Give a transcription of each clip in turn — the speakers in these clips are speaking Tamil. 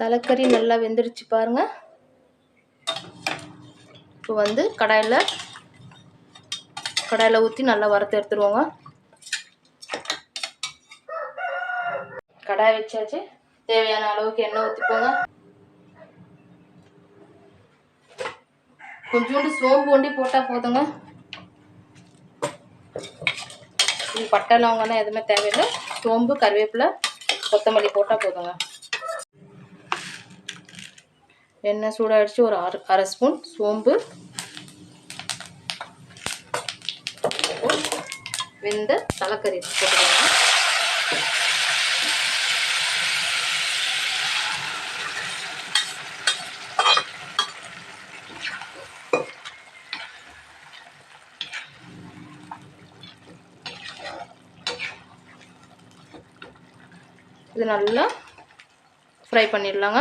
தலைக்கறி நல்லா வெந்துடுச்சு பாருங்க. இப்போ வந்து கடாயில் கடாயில் ஊற்றி நல்லா வறுத்து எடுத்துருவோங்க. கடாய் வச்சாச்சு. தேவையான அளவுக்கு எண்ணெய் ஊற்றிப்போங்க கொஞ்சோண்டு சோம்பு ஒண்டி போட்டால் போதுங்க. பட்டை லவங்கன்னா எதுவுமே தேவையில்லை. சோம்பு கருவேப்பிலை கொத்தமல்லி போட்டால் போதுங்க. எண்ணெய் சூடாகிடுச்சு ஒரு அரை அரை ஸ்பூன் சோம்பு. வெந்த தலைக்கறி போட்டுக்கலாம் இது நல்லா ஃப்ரை பண்ணிடலாங்க.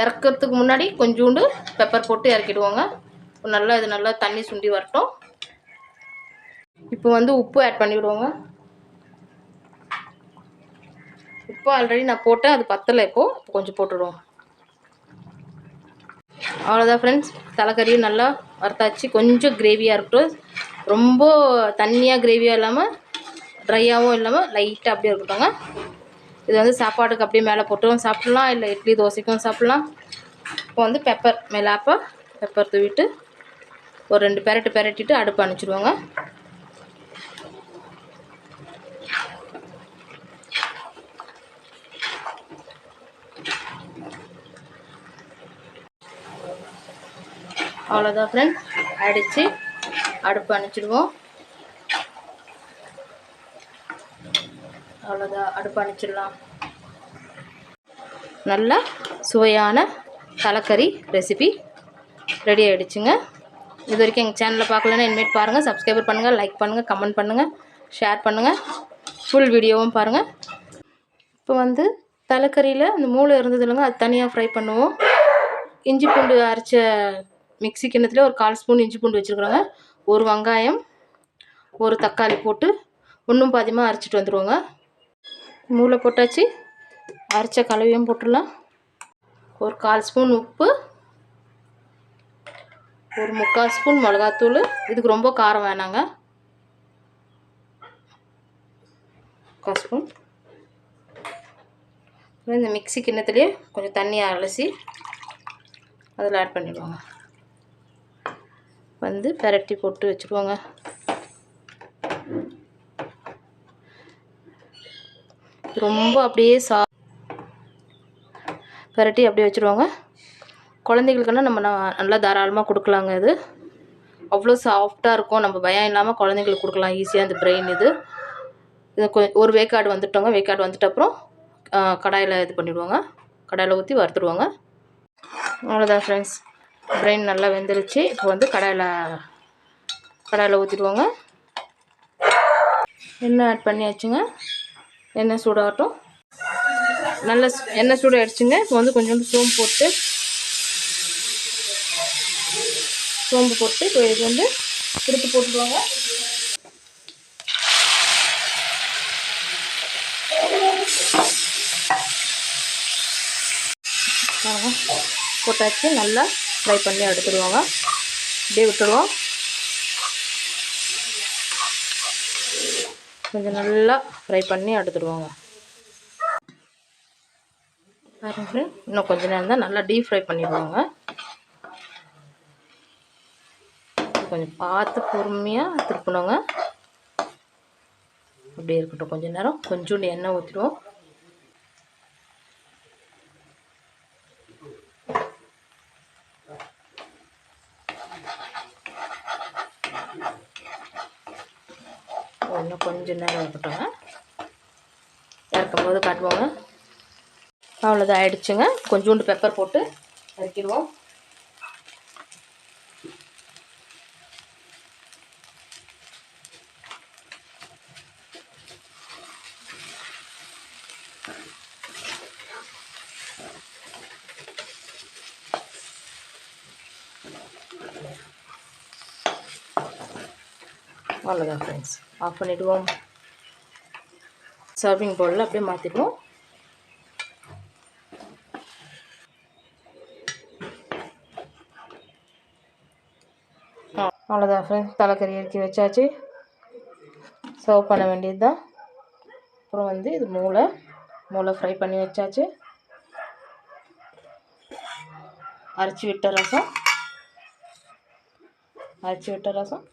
இறக்கிறதுக்கு முன்னாடி கொஞ்சோண்டு பெப்பர் போட்டு இறக்கிடுவோங்க. நல்லா இது நல்லா தண்ணி சுண்டி வரட்டும். இப்போ வந்து உப்பு ஆட் பண்ணிவிடுவோங்க உப்பு ஆல்ரெடி நான் போட்டேன் அது பத்தலை இப்போது இப்போ கொஞ்சம் போட்டுடுவோம். அவ்வளோதான் ஃப்ரெண்ட்ஸ் தலைக்கறியும் நல்லா வறுத்தாச்சு. கொஞ்சம் கிரேவியாக இருக்கட்டும். ரொம்ப தண்ணியாக கிரேவியாக இல்லாமல் ட்ரையாகவும் இல்லாமல் லைட்டாக அப்படியே இருக்கட்டும்ங்க. இது வந்து சாப்பாட்டுக்கு அப்படியே மேலே போட்டும். சாப்பிட்லாம் இல்லை இட்லி தோசைக்கும் சாப்பிட்லாம். இப்போ வந்து பெப்பர் மேலாப்பா பெப்பர் தூவிட்டு ஒரு ரெண்டு பெரட்டு பெரட்டிட்டு அடுப்பு அனுப்பிச்சிடுவோங்க அவ்வளோதான் ஃப்ரெண்ட்ஸ் அடித்து அடுப்பு அணைச்சிடுவோம் அவ்வளோதான் அடுப்பு அணைச்சிடலாம். நல்லா சுவையான தலைக்கறி ரெசிபி ரெடி ஆகிடுச்சுங்க இது வரைக்கும் எங்கள் சேனலில் பார்க்கலன்னா இனிமேட் பாருங்கள் சப்ஸ்கிரைபர் பண்ணுங்கள் லைக் பண்ணுங்கள் கமெண்ட் பண்ணுங்கள் ஷேர் பண்ணுங்கள் ஃபுல் வீடியோவும் பாருங்கள் இப்போ வந்து தலைக்கறியில் அந்த மூளை இருந்தது இல்லைங்க அது தனியாக ஃப்ரை பண்ணுவோம். இஞ்சி பூண்டு அரைச்ச மிக்ஸி கிண்ணத்தில் ஒரு கால் ஸ்பூன் இஞ்சி பூண்டு வச்சுருக்குறோங்க. ஒரு வெங்காயம் ஒரு தக்காளி போட்டு ஒன்றும் பாதியமாக அரைச்சிட்டு வந்துடுவோங்க மூளை போட்டாச்சு. அரைச்ச கலவையும் போட்டுடலாம். ஒரு கால் ஸ்பூன் உப்பு ஒரு முக்கால் ஸ்பூன் மிளகாத்தூள். இதுக்கு ரொம்ப காரம் வேணாங்க. முக்கால் ஸ்பூன். இந்த மிக்ஸி கிண்ணத்துலேயே கொஞ்சம் தண்ணியை அலசி அதில் ஆட் பண்ணிடுவாங்க. வந்து பெரட்டி போட்டு வச்சுருவாங்க ரொம்ப அப்படியே சா பரட்டி அப்படியே வச்சுருவாங்க. குழந்தைங்களுக்குன்னா நம்ம ந- நல்லா தாராளமாக கொடுக்கலாங்க இது. அவ்வளோ சாஃப்டாக இருக்கும். நம்ம பயம் இல்லாமல் குழந்தைங்களுக்கு கொடுக்கலாம். ஈஸியாக இந்த பிரெயின் இது. இது கொ ஒரு வேக்காடு வந்துட்டோங்க. வேக்காடு வந்துட்ட அப்புறம் கடாயில் இது பண்ணிவிடுவாங்க கடாயில் ஊற்றி வறுத்துடுவாங்க. அவ்வளோதான் ஃப்ரெண்ட்ஸ் பிரெயின் நல்லா வெந்துருச்சு. இப்போ வந்து கடாயில் கடாயில் ஊற்றிடுவோங்க எண்ணெய் ஆட் பண்ணியாச்சுங்க? எண்ணெய் சூடாகட்டும். நல்ல எண்ணெய் எண்ணெய் சூடாகிடுச்சுங்க இப்போ வந்து கொஞ்சோண்டு சோம்பு போட்டு சோம்பு போட்டு இப்போ இது வந்து திருப்பி போட்டுடுவாங்க போட்டாச்சு. நல்லா ஃப்ரை பண்ணி எடுத்துடுவாங்க. அப்படியே விட்டுடுவோம். கொஞ்சம் நல்லா ஃப்ரை பண்ணி எடுத்துடுவாங்க பாருங்க ஃப்ரெண்ட் இன்னும் கொஞ்ச நேரம் தான் நல்லா டீப் ஃப்ரை பண்ணிடுவாங்க. கொஞ்சம் பார்த்து பொறுமையாக திருப்பணுங்க. அப்படியே இருக்கட்டும் கொஞ்சம் நேரம் கொஞ்சோண்டு எண்ணெய் ஊற்றிடுவோம் இன்னும் கொஞ்சம் நேரம் இருக்கட்டும். இறக்கும் போது காட்டுவோங்க அவ்வளோதான் ஆயிடுச்சுங்க. கொஞ்சோண்டு பெப்பர் போட்டு இறக்கிடுவோம் அவ்வளோதான் ஃப்ரெண்ட்ஸ் ஆஃப் பண்ணிவிடுவோம் சர்விங் பவுலில் அப்படியே மாற்றிடுவோம் அவ்வளோதான் ஃப்ரெண்ட்ஸ் தலைக்கறி இறக்கி வச்சாச்சு. சர்வ் பண்ண வேண்டியது தான் அப்புறம் வந்து இது மூளை. மூளை ஃப்ரை பண்ணி வச்சாச்சு. அரைச்சி விட்ட ரசம். அரைச்சி விட்ட ரசம்.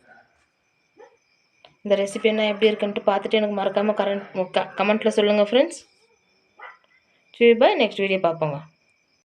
இந்த ரெசிபி என்ன எப்படி இருக்குன்ட்டு பார்த்துட்டு எனக்கு மறக்காமல் கரண்ட் கமெண்ட்டில் சொல்லுங்கள் ஃப்ரெண்ட்ஸ் சரி பாய் நெக்ஸ்ட் வீடியோ பார்ப்போங்க.